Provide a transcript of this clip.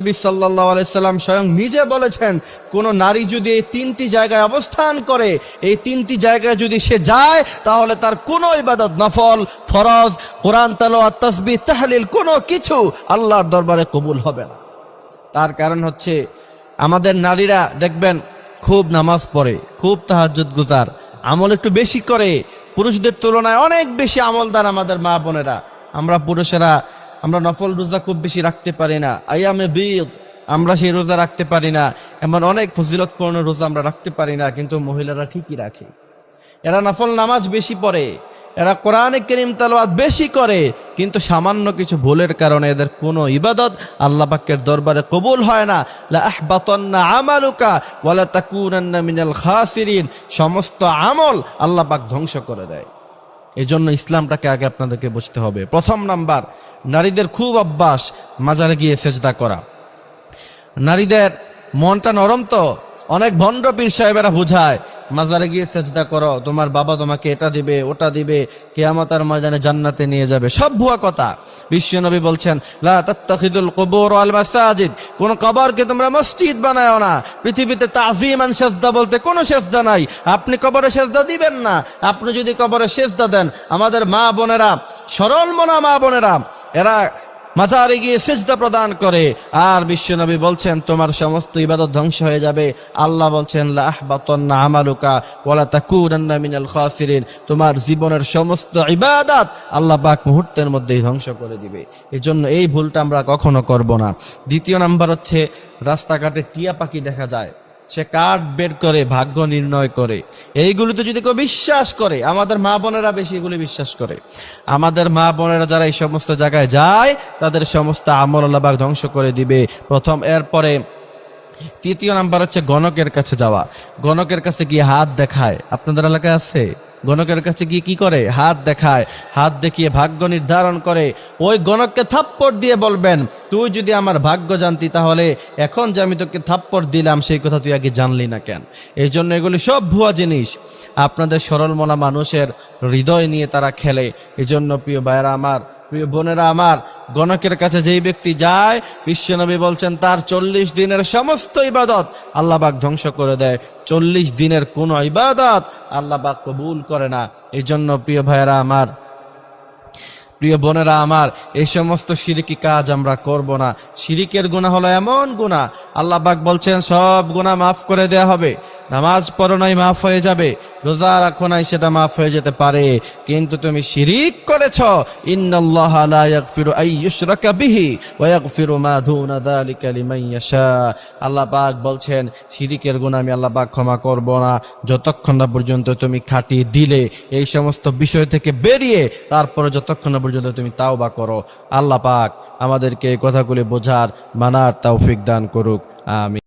নবী সাল্লাল্লাহু আলাইহি সাল্লাম স্বয়ং নিজে বলেছেন, কোন নারী যদি এই তিনটি জায়গায় অবস্থান করে, এই তিনটি জায়গায় যদি সে যায়, তাহলে তার কোনো ইবাদত নফল, ফরজ, কোরআন তালাওয়াত, তাসবিহ, তাহলিল কোনো কিছু আল্লাহর দরবারে কবুল হবে না। তার কারণ হচ্ছে, আমাদের নারীরা দেখবেন খুব নামাজ পড়ে, খুব তাহাজ্জুদ গুজার, আমল একটু বেশি করে, পুরুষদের তুলনায় অনেক বেশি আমলদার আমাদের মা বোনেরা আমরা পুরুষেরা আমরা নফল রোজা খুব বেশি রাখতে পারি না। আয়ামে বিদ আমরা সেই রোজা রাখতে পারি না। এমন অনেক ফজিলতপূর্ণ রোজা আমরা রাখতে পারি না, কিন্তু মহিলারা ঠিকই রাখে। এরা নফল নামাজ বেশি পড়ে, এরা কোরআনে করিম তালাওয়াত বেশি করে, কিন্তু সামান্য কিছু ভুলের কারণে এদের কোনো ইবাদত আল্লাহ পাকের দরবারে কবুল হয় না। লা আহবাতান্না আমালুকা ওয়ালা তাকুনান্না মিনাল খাসিরিন। সমস্ত আমল আল্লাহ পাক ধ্বংস করে দেয়। এই জন্য ইসলামটাকে আগে আপনাদেরকে বুঝতে হবে। প্রথম নাম্বার, নারীদের খুব অভ্যাস মাজারে গিয়ে সেজদা করা। নারীদের মনটা নরম তো, অনেক ভণ্ড পীর সাহেবেরা বুঝায় মাজারে গিয়ে সেজদা করো, তোমার বাবা তোমাকে এটা দিবে, ওটা দিবে, কেয়ামতার ময়দানে জান্নাতে নিয়ে যাবে। সব ভুয়া কথা। বিশ্বনবী বলছেন কুবুর কোন কবরকে তোমরা মসজিদ বানায় না। পৃথিবীতে তাজিমান সেজদা বলতে কোনো সেজদা নাই। আপনি কবরে সেজদা দিবেন না। আপনি যদি কবরে সেজদা দেন, আমাদের মা বোনেরা সরল মনা মা বোনেরা এরা মাজারে গিয়ে সেজদা প্রদান করে। আর বিশ্বনবী বলছেন, তোমার সমস্ত ইবাদত ধ্বংস হয়ে যাবে। আল্লাহ বলছেন আমালুকা খাসিরিন। তোমার জীবনের সমস্ত ইবাদত আল্লাহ পাক মুহূর্তের মধ্যেই ধ্বংস করে দিবে। এই জন্য এই ভুলটা আমরা কখনো করব না। দ্বিতীয় নাম্বার হচ্ছে, রাস্তাঘাটে টিয়া পাখি দেখা যায়। সে কাঠ বের করে, ভাগ্য নির্ণয় করে। এইগুলিতে যদি কেউ বিশ্বাস করে, আমাদের মা বোনেরা বেশি এগুলি বিশ্বাস করে। আমাদের মা বোনেরা যারা এই সমস্ত জায়গায় যায়, তাদের সমস্ত আমল আল্লাহ ধ্বংস করে দিবে। প্রথম, এরপরে তৃতীয় নাম্বার হচ্ছে গণকের কাছে যাওয়া। গণকের কাছে গিয়ে হাত দেখায়। আপনাদের এলাকায় আছে? গণকের কাছে গিয়ে কি করে? হাত দেখায়। হাত দেখিয়ে ভাগ্য নির্ধারণ করে। ওই গণককে থাপ্পড় দিয়ে বলবেন, তুই যদি আমার ভাগ্য জানতি তাহলে এখন যে আমি তোকে থাপ্পড় দিলাম, সেই কথা তুই আগে জানলি না কেন? এই জন্য এগুলি সব ভুয়া জিনিস। আপনাদের সরলমনা মানুষের হৃদয় নিয়ে তারা খেলে। এই জন্য প্রিয় বায়রা আমার প্রিয় বোনেরা, আমার গণকের কাছে যেই ব্যক্তি যায়, বিশ্বনবী বলছেন, তার চল্লিশ দিনের সমস্ত ইবাদত আল্লাহবাক ধ্বংস করে দেয়। চল্লিশ দিনের কোনো ইবাদত আল্লাহবাক কবুল করে না। এই জন্য প্রিয় ভাইয়েরা, আমার প্রিয় বোনেরা, আমার এই সমস্ত সিরিকি কাজ আমরা করব না। সিরিকের গুণা হলো এমন গুণা আল্লাহ পাক বলছেন, সব গুণা মাফ করে দেয়া হবে। নামাজ পড়ো নাই, মাফ হয়ে যাবে। রোজা রাখো নাই, সেটা মাফ হয়ে যেতে পারে। কিন্তু তুমি শিরিক করেছ। ইন্নাল্লাহ লা ইয়াগফিরু আই ইউশরাকা বিহি ওয়া ইয়াগফিরু মা দুনা যালিকা লিমান ইয়াশা। আল্লাহ পাক বলছেন, শিরিকের গুনাহ আমি আল্লাহ পাক ক্ষমা করব না। যতক্ষণ না পর্যন্ত তুমি খাটি দিলে এই সমস্ত বিষয় থেকে বেরিয়ে, তারপরে যতক্ষণ না পর্যন্ত তুমি তাওবা করো। আল্লাহ পাক আমাদেরকে এই কথাগুলি বোঝার মানার তৌফিক দান করুক। আমি